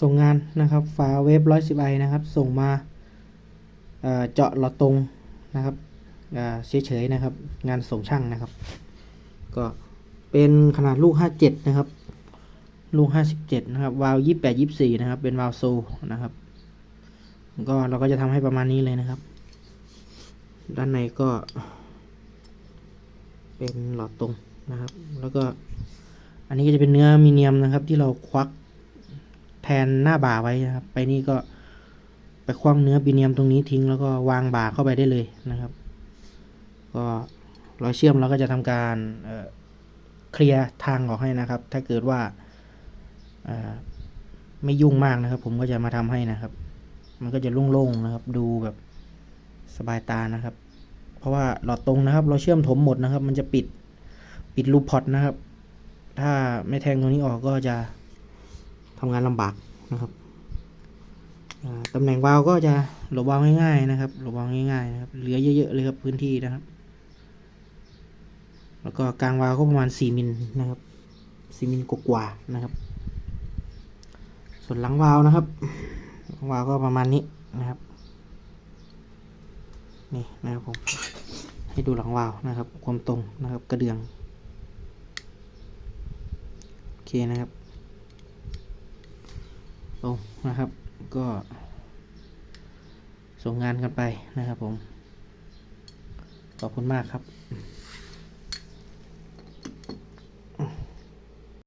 ส่งงานนะครับ ฝาเวฟร้อยสิบไอนะครับ ส่งมาเจาะหลอดตรงนะครับเฉยๆนะครับ งานส่งช่างนะครับ ก็เป็นขนาดลูก 57 นะครับ ลูก 57 นะครับ วาล์ว28 24 นะครับ เป็นวาล์วโซนะครับ ก็เราก็จะทำให้ประมาณนี้เลยนะครับ ด้านในก็ เป็นหลอดตรงนะครับ แล้วก็อันนี้ก็จะเป็นเนื้อมีเนียมนะครับ ที่เราควัก แทนหน้าบ่าไว้นะครับ ไปนี่ก็ไปคว้างเนื้อบีเนียมตรงนี้ทิ้ง แล้วก็วางบ่าเข้าไปได้เลยนะครับ ก็รอยเชื่อมเราก็จะทำการเเคลียร์ทางออกให้นะครับ ถ้าเกิดว่าไม่ยุ่งมากนะครับ ผมก็จะมาทำให้นะครับ มันก็จะโล่งๆนะครับ ดูแบบสบายตานะครับ เพราะว่าหลอดตรงนะครับ เราเชื่อมถมหมดนะครับ มันจะปิดปิดรูพอร์ตนะครับ ถ้าไม่แทงตรงนี้ออกก็จะ ทำงานลำบากนะครับอ่าตำแหน่งวาล์วก็จะหลบวาล์วง่ายๆนะครับหลบวาล์วง่ายๆนะครับเหลือเยอะๆเลยครับพื้นที่นะครับ แล้วก็กลางวาล์วก็ประมาณ 4มิลนะครับ4มิลกว่าๆนะครับ ส่วนหลังวาล์วนะครับหลังวาล์วก็ประมาณนี้นะครับนี่นะครับผมให้ดูหลังวาล์วนะครับความตรงนะครับกระเดื่องโอเคนะครับ ตรงนะครับ ก็ ส่งงานกันไปนะครับผม ขอบคุณมากครับ